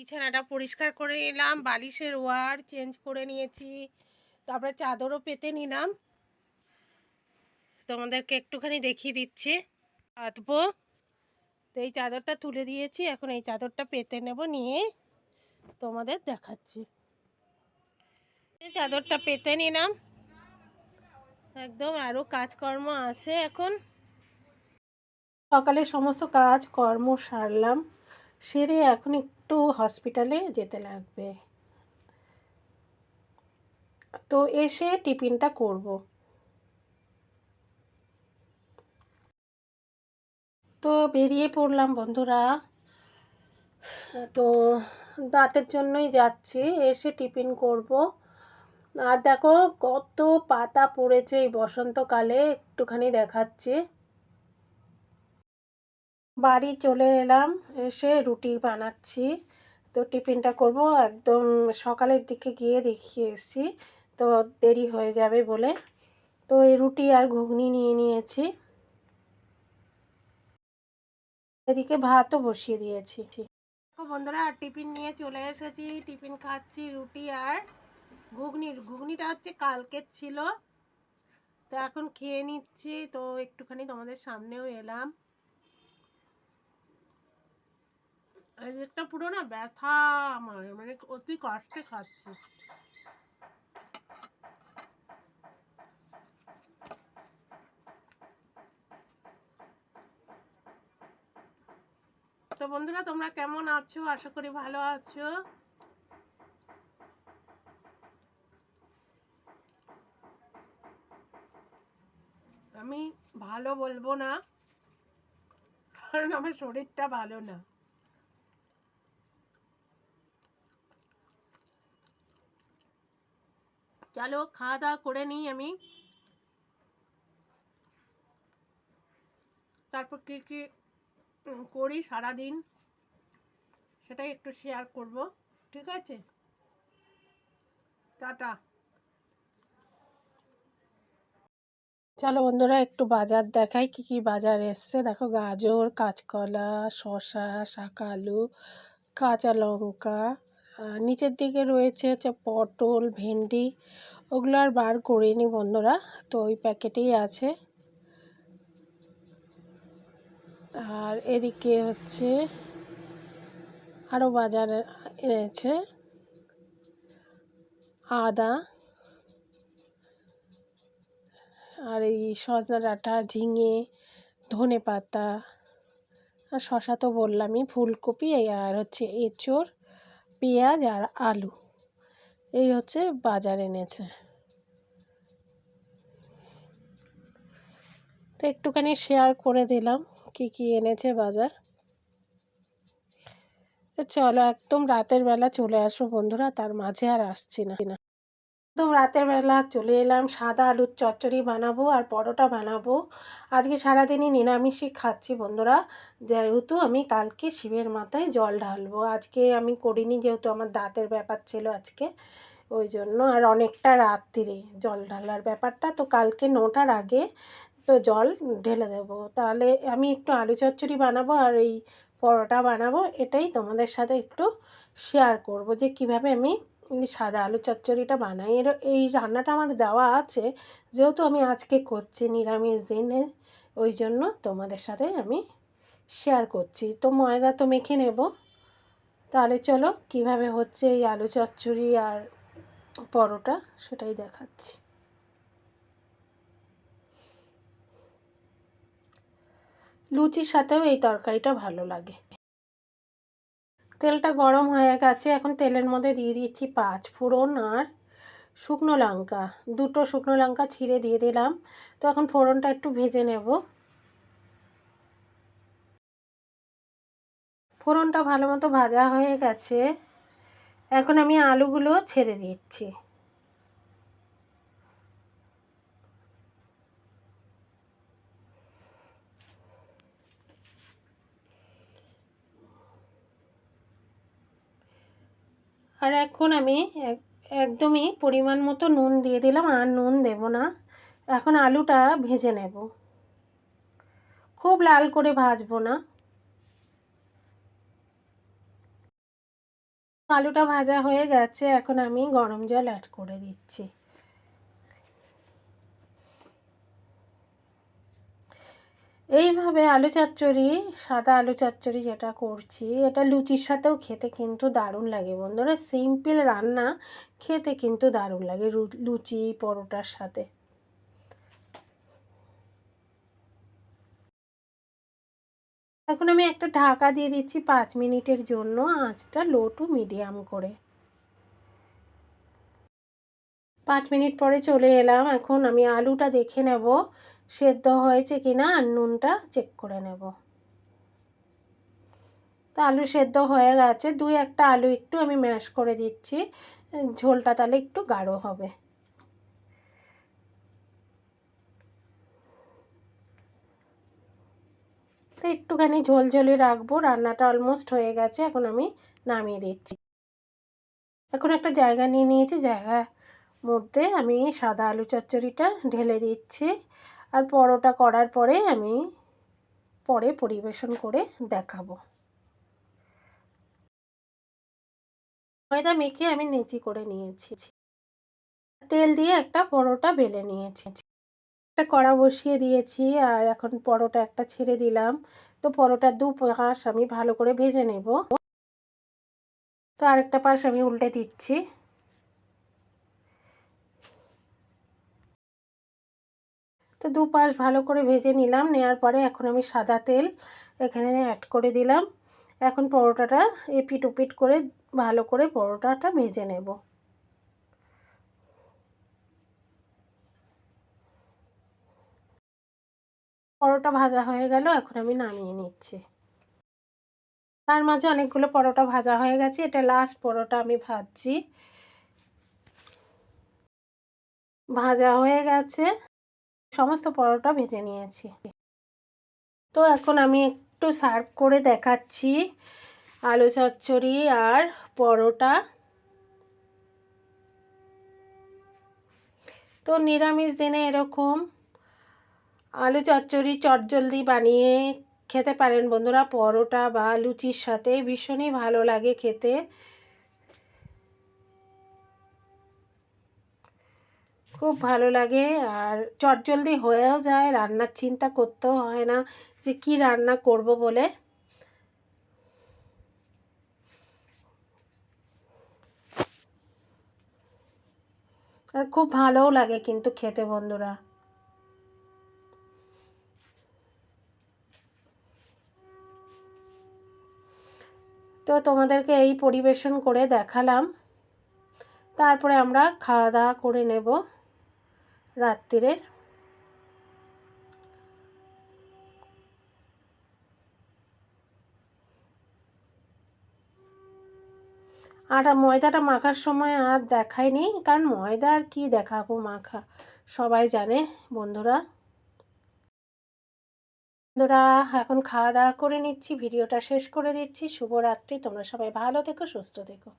বিছানাটা পরিষ্কার করে নিলাম বালিশের ওয়ার চেঞ্জ করে নিয়েছি, তারপরে চাদরও পেতে নিলাম। তোমাদেরকে একটুখানি দেখিয়ে দিচ্ছি। পাতবো তো এই চাদরটা তুলে দিয়েছি, এখন এই চাদরটা পেতে নেব, নিয়ে তোমাদের দেখাচ্ছি। চাদরটা পেতে নিলাম। একদম আরও কাজকর্ম আছে এখন। সকালে সমস্ত কাজ কর্ম সারলাম, সেরে এখন একটু হসপিটালে যেতে লাগবে। তো এসে টিফিনটা করব। তো বেরিয়ে পড়লাম বন্ধুরা। তো দাঁতের জন্যই যাচ্ছি, এসে টিফিন করব। আর দেখো কত পাতা পড়েছে এই বসন্তকালে, একটুখানি দেখাচ্ছি। বাড়ি চলে এলাম, এসে রুটি বানাচ্ছি। তো টিফিনটা করব, একদম সকালের দিকে গিয়ে দেখিয়ে এসেছি তো দেরি হয়ে যাবে বলে। তো এই রুটি আর ঘুগনি নিয়ে নিয়েছি। এদিকে ভাতও বসিয়ে দিয়েছি। বন্ধুরা আর টিফিন নিয়ে চলে এসেছি, টিফিন খাচ্ছি, রুটি আর ঘুগনি। ঘুগনিটা হচ্ছে কালকের ছিল। তো এখন খেয়ে নিচ্ছি, তো একটুখানি তোমাদের সামনেও এলাম। একটা পুরো না ব্যথা আমার মানে অতি কষ্টে খাচ্ছি। তো বন্ধুরা, তোমরা কেমন আছো? আশা করি ভালো আছো। আমি ভালো বলব না, কারণ আমার শরীরটা ভালো না। চলো খাওয়া দাওয়া করে নিই আমি তারপর কী কী করি সারাদিন সেটাই একটু শেয়ার করব ঠিক আছে টাটা চলো বন্ধুরা একটু বাজার দেখাই কি কি বাজার এসছে দেখো গাজর কাঁচকলা শশা শাক আলু কাঁচা লঙ্কা নিচের দিকে রয়েছে হচ্ছে পটল, ভেন্ডি, ওগুলো আর বার করিনি বন্ধুরা। তো ওই প্যাকেটেই আছে। আর এদিকে হচ্ছে আরও বাজার এনেছে আদা আর এই সজনা ডাঁটা, ঝিঙে ধনে পাতা আর শশা তো বললামই, ফুলকপি, আর হচ্ছে এঁচড়। পেঁয়াজ আর আলু। এই হচ্ছে বাজার এনেছে। তো একটুখানি শেয়ার করে দিলাম কি কি এনেছে বাজার। চলো একদম রাতের বেলা চলে আসো বন্ধুরা, তার মাঝে আর আসছি না। একদম রাতের বেলা চলে এলাম, সাদা আলুর চচ্চড়ি বানাবো আর পরোটা বানাবো। আজকে সারাদিনই নিরামিষই খাচ্ছি বন্ধুরা। যেহেতু আমি কালকে শিবের মাথায় জল ঢালবো। আজকে আমি করিনি যেহেতু আমার দাঁতের ব্যাপার ছিল আজকে। ওই জন্য আর অনেকটা রাত্রিরে জল ঢালার ব্যাপারটা। তো কালকে নটার আগে তো জল ঢেলে দেবো। তাহলে আমি একটু আলু চচ্চড়ি বানাবো আর এই পরোটা বানাবো। এটাই তোমাদের সাথে একটু শেয়ার করব যে কীভাবে আমি সাদা আলু চচ্চড়িটা বানাই এর, এই রান্নাটা আমার দেওয়া আছে। যেহেতু আমি আজকে করছি নিরামিষ দিনে, ওই জন্য তোমাদের সাথে আমি শেয়ার করছি। তো ময়দা তো মেখে নেব। তাহলে চলো কীভাবে হচ্ছে এই আলু চচ্চড়ি আর পরোটা সেটাই দেখাচ্ছি। লুচির সাথেও এই তরকারিটা ভালো লাগে। তেলটা গরম হয়ে গেছে। এখন তেলের মধ্যে দিয়ে দিচ্ছি পাঁচ ফোড়ন আর শুকনো লঙ্কা। দুটো শুকনো লঙ্কা ছিঁড়ে দিয়ে দিলাম। তো এখন ফোড়নটা একটু ভেজে নেব। ফোড়নটা ভালো মতো ভাজা হয়ে গেছে। এখন আমি আলুগুলো ছেড়ে দিচ্ছি। আর এখন আমি একদমই পরিমাণ মতো নুন দিয়ে দিলাম, আর নুন দেব না। এখন আলুটা ভেজে নেব। খুব লাল করে ভাজবো না। আলুটা ভাজা হয়ে গেছে, এখন আমি গরম জল অ্যাড করে দিচ্ছি। এইভাবে আলু চচ্চড়ি, সাদা আলু চচ্চড়ি যেটা করছি, এটা লুচির সাথেও খেতে কিন্তু দারুণ লাগে বন্ধুরা। সিম্পল রান্না, খেতে কিন্তু দারুণ লাগে লুচি, পরোটার সাথে। এখন আমি একটা ঢাকা দিয়ে দিচ্ছি পাঁচ মিনিটের জন্য আঁচটা লো টু মিডিয়াম করে। পাঁচ মিনিট পরে চলে এলাম। এখন আমি আলুটা দেখে নেব। সেদ্ধ হয়েছে কি না আর নুনটা চেক করে নেব। তা আলু সেদ্ধ হয়ে গেছে, দুই একটা আলু একটু আমি ম্যাশ করে দিচ্ছি, ঝোলটা তাহলে একটু গাঢ় হবে। তো একটুখানি ঝোল রাখব, রান্নাটা অলমোস্ট হয়ে গেছে, এখন আমি নামিয়ে দিচ্ছি। এখন একটা জায়গা নিয়ে নিয়েছি, জায়গার মধ্যে আমি সাদা আলু চচ্চড়িটা ঢেলে দিচ্ছি। আর পরোটা করার পরে আমি পরে পরিবেশন করে দেখাবো। ময়দা মেখে আমি নেচি করে নিয়েছি। তেল দিয়ে একটা পরোটা বেলে নিয়েছি। একটা কড়া বসিয়ে দিয়েছি আর এখন পরোটা একটা ছেড়ে দিলাম। তো পরোটার দু পাশ আমি ভালো করে ভেজে নেব। তো আরেকটা পাশ আমি উল্টে দিচ্ছি। তো দু পাশ ভালো করে ভেজে নিলাম। নেওয়ার পরে এখন আমি সাদা তেল এখানে অ্যাড করে দিলাম। এখন পরোটাটা এপিট ওপিট করে ভালো করে পরোটাটা ভেজে নেব। পরোটা ভাজা হয়ে গেল, এখন আমি নামিয়ে নিচ্ছি। তার মাঝে অনেকগুলো পরোটা ভাজা হয়ে গেছে, এটা লাস্ট পরোটা আমি ভাজছি। ভাজা হয়ে গেছে। সমস্ত পরোটা ভেজে নিয়েছি। তো এখন আমি একটু সার্ভ করে দেখাচ্ছি আলু চচ্চড়ি আর পরোটা। তো নিরামিষ দিনে এরকম আলু চচ্চড়ি চটজলদি বানিয়ে খেতে পারেন বন্ধুরা। পরোটা বা লুচির সাথে ভীষণই ভালো লাগে খেতে। খুব ভালো লাগে। আর চটজলদি হয়েও যায়, রান্নার চিন্তা করতেও হয় না যে কি রান্না করব বলে। আর খুব ভালোও লাগে কিন্তু খেতে বন্ধুরা। তো তোমাদেরকে এই পরিবেশন করে দেখালাম। তারপরে আমরা খাওয়া দাওয়া করে নেব। রাত্রিরের আর ময়দাটা মাখার সময় আর দেখায়নি, কারণ ময়দা আর কি দেখাবো মাখা, সবাই জানে বন্ধুরা। বন্ধুরা, এখন খাওয়া দাওয়া করে নিচ্ছি, ভিডিওটা শেষ করে দিচ্ছি। শুভরাত্রি, তোমরা সবাই ভালো থেকো, সুস্থ থেকো।